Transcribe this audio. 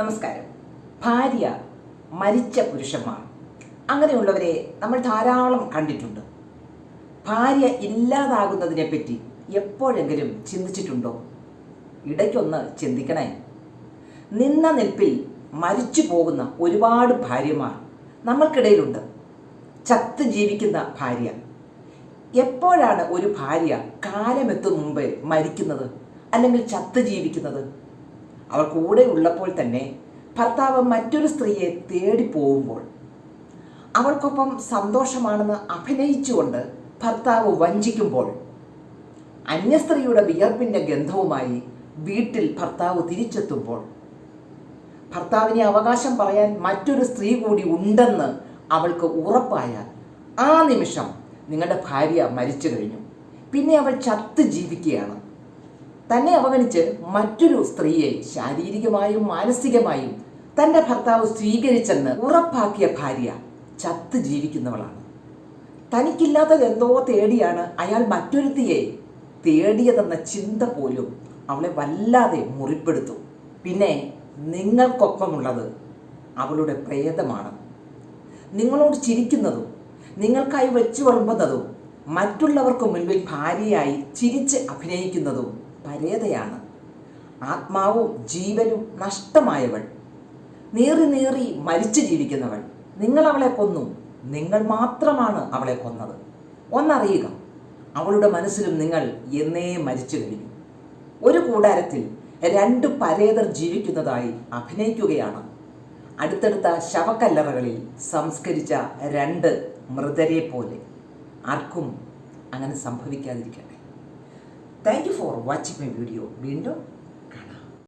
നമസ്കാരം. ഭാര്യ മരിച്ച പുരുഷന്മാർ. അങ്ങനെയുള്ളവരെ നമ്മൾ ധാരാളം കണ്ടിട്ടുണ്ട്. ഭാര്യ ഇല്ലാതാകുന്നതിനെ പറ്റി എപ്പോഴെങ്കിലും ചിന്തിച്ചിട്ടുണ്ടോ? ഇടയ്ക്കൊന്ന് ചിന്തിക്കണേ. നിന്ന നിൽപ്പിൽ മരിച്ചു പോകുന്ന ഒരുപാട് ഭാര്യമാർ നമ്മൾക്കിടയിലുണ്ട്. ചത്ത് ജീവിക്കുന്ന ഭാര്യ. എപ്പോഴാണ് ഒരു ഭാര്യ കാലമെത്തും മുമ്പേ മരിക്കുന്നത്? അല്ലെങ്കിൽ ചത്ത് ജീവിക്കുന്നത്? അവർ കൂടെ ഉള്ളപ്പോൾ തന്നെ ഭർത്താവ് മറ്റൊരു സ്ത്രീയെ തേടി പോകുമ്പോൾ അവൾക്കൊപ്പം സന്തോഷമാണെന്ന് അഭിനയിച്ചുകൊണ്ട് ഭർത്താവ് വഞ്ചിക്കുമ്പോൾ അന്യസ്ത്രീയുടെ വിയർപ്പിന്റെ ഗന്ധവുമായി വീട്ടിൽ ഭർത്താവ് തിരിച്ചെത്തുമ്പോൾ ഭർത്താവിനെ അവകാശം പറയാൻ മറ്റൊരു സ്ത്രീ കൂടി ഉണ്ടെന്ന് അവൾക്ക് ഉറപ്പായാൽ ആ നിമിഷം നിങ്ങളുടെ ഭാര്യ മരിച്ചു കഴിഞ്ഞു. പിന്നെ അവൾ ചത്ത് ജീവിക്കുകയാണ്. തന്നെ അവഗണിച്ച് മറ്റൊരു സ്ത്രീയെ ശാരീരികമായും മാനസികമായും തന്റെ ഭർത്താവ് സ്വീകരിച്ചെന്ന് ഉറപ്പാക്കിയ ഭാര്യ ചത്ത് ജീവിക്കുന്നവളാണ്. തനിക്കില്ലാത്തത് എന്തോ തേടിയാണ് അയാൾ മറ്റൊരുത്തിയെ തേടിയതെന്ന ചിന്ത പോലും അവളെ വല്ലാതെ മുറിപ്പെടുത്തും. പിന്നെ നിങ്ങൾക്കൊപ്പമുള്ളത് അവളുടെ പ്രേതമാണ്. നിങ്ങളോട് ചിരിക്കുന്നതും നിങ്ങൾക്കായി വെച്ചു വിളമ്പുന്നതും മറ്റുള്ളവർക്ക് മുൻപിൽ ഭാര്യയായി ചിരിച്ച് അഭിനയിക്കുന്നതും പരേതയാണ് ആത്മാവും ജീവനും നഷ്ടമായവൾ. നീറി നീറി മരിച്ചു ജീവിക്കുന്നവൾ. നിങ്ങൾ അവളെ കൊന്നു. നിങ്ങൾ മാത്രമാണ് അവളെ കൊന്നത്. ഒന്നറിയുക അവളുടെ മനസ്സിലും നിങ്ങൾ എന്നേ മരിച്ചു കഴിഞ്ഞു. ഒരു കൂടാരത്തിൽ രണ്ട് പരേതർ ജീവിക്കുന്നതായി അഭിനയിക്കുകയാണ്. അടുത്തടുത്ത ശവക്കല്ലറകളിൽ സംസ്കരിച്ച രണ്ട് മൃതരെ പോലെ. ആർക്കും അങ്ങനെ സംഭവിക്കാതിരിക്കട്ടെ. Thank you for watching my video വീണ്ടും